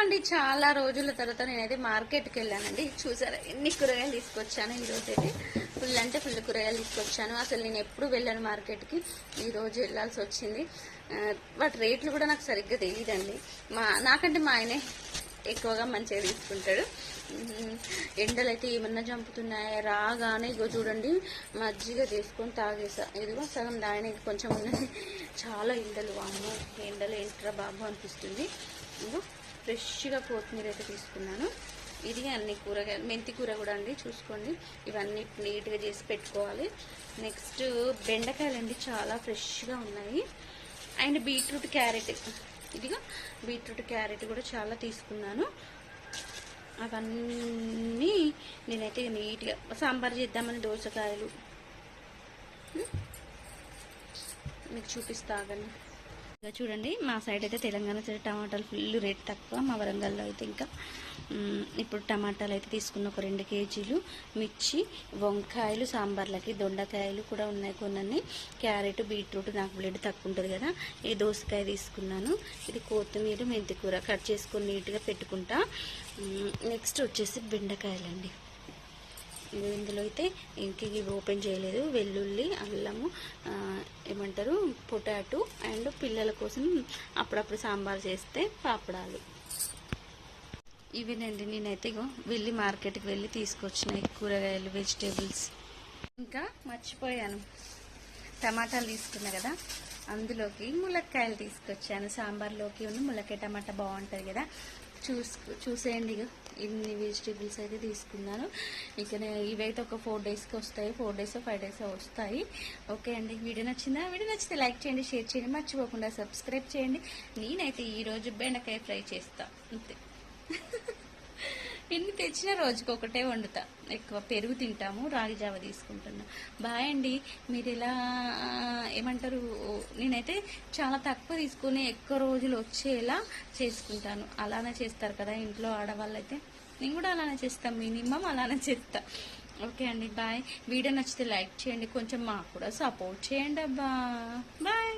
అండి చాలా రోజుల తర్వాత నేనైతే మార్కెట్కి వెళ్ళానండి. చూసారా ఎన్ని కూరగాయలు తీసుకొచ్చాను ఈరోజు అయితే ఫుల్ అంటే ఫుల్ కూరగాయలు తీసుకొచ్చాను. అసలు నేను ఎప్పుడు వెళ్ళాను మార్కెట్కి. ఈరోజు వెళ్ళాల్సి వచ్చింది. వాటి రేట్లు కూడా నాకు సరిగ్గా తెలియదండి మా నాకంటే మా ఆయనే ఎక్కువగా మంచిగా తీసుకుంటాడు. ఎండలు అయితే ఏమన్నా చంపుతున్నాయా రాగానే ఇగో చూడండి మజ్జిగ చేసుకొని తాగేసా. ఇదిగో సగం దాని కొంచెం ఉన్నది. చాలా ఎండలు వాము ఎండలు ఎంట్రా బాబు అనిపిస్తుంది. ఇదిగో. ఫ్రెష్గా కొత్తిమీర అయితే తీసుకున్నాను. ఇది అన్ని కూరగాయలు మెంతి కూర కూడా అండి చూసుకోండి. ఇవన్నీ నీట్గా చేసి పెట్టుకోవాలి. నెక్స్ట్ బెండకాయలు అండి చాలా ఫ్రెష్గా ఉన్నాయి. అండ్ బీట్రూట్ క్యారెట్ ఇదిగా బీట్రూట్ క్యారెట్ కూడా చాలా తీసుకున్నాను. అవన్నీ నేనైతే నీట్గా సాంబార్ చేద్దామని దోసకాయలు. మీకు చూపిస్తాగండి ఇక చూడండి. మా సైడ్ అయితే తెలంగాణ సైడ్ టమాటాలు ఫుల్ రేట్ తక్కువ. మా వరంగల్లో అయితే ఇంకా ఇప్పుడు టమాటాలు అయితే తీసుకున్న ఒక రెండు కేజీలు మిర్చి వంకాయలు సాంబార్లకి దొండకాయలు కూడా ఉన్నాయి కొన్ని క్యారెట్ బీట్రూట్ నాకు బ్లడ్ తక్కువ ఉంటుంది కదా. ఈ దోసకాయ తీసుకున్నాను. ఇది కొత్తిమీర మెంతికూర కట్ చేసుకొని నీట్గా పెట్టుకుంటా. నెక్స్ట్ వచ్చేసి బెండకాయలండి. ఇందులో అయితే ఇంక ఇవి ఓపెన్ చేయలేదు. వెల్లుల్లి అల్లము ఏమంటారు పొటాటో అండ్ పిల్లల కోసం అప్పుడప్పుడు సాంబార్ చేస్తే పాపడాలు. ఇవేనండి నేనైతే ఇగో వెళ్ళి మార్కెట్కి వెళ్ళి తీసుకొచ్చిన కూరగాయలు వెజిటేబుల్స్ ఇంకా మర్చిపోయాను. టమాటాలు తీసుకున్నా కదా అందులోకి ములక్కాయలు తీసుకొచ్చాను. సాంబార్లోకి ఉన్న ములక్కాయ టమాటా బాగుంటుంది కదా చూసు చూసేయండి ఇక ఇన్ని వెజిటేబుల్స్ అయితే తీసుకున్నాను. ఇక ఇవైతే ఒక ఫోర్ డేస్కి వస్తాయి. ఫోర్ డేస్ ఫైవ్ డేస్ వస్తాయి. ఓకే అండి. వీడియో నచ్చిందా? వీడియో నచ్చితే లైక్ చేయండి షేర్ చేయండి. మర్చిపోకుండా సబ్స్క్రైబ్ చేయండి. నేనైతే ఈరోజు బెండకాయ ఫ్రై చేస్తా. అంతే. ఎన్ని తెచ్చినా రోజుకి ఒకటే వండుతా. ఎక్కువ పెరుగు తింటాము రాగి జావ తీసుకుంటున్నా. బాయ్ అండి మీరు ఇలా ఏమంటారు నేనైతే చాలా తక్కువ తీసుకుని ఎక్కువ రోజులు వచ్చేలా చేసుకుంటాను. అలానే చేస్తారు కదా ఇంట్లో ఆడవాళ్ళు అయితే నేను కూడా అలానే చేస్తాను మినిమం అలానే చేస్తా. ఓకే అండి బాయ్. వీడియో నచ్చితే లైక్ చేయండి కొంచెం మాకు కూడా సపోర్ట్ చేయండి అబ్బా బాయ్.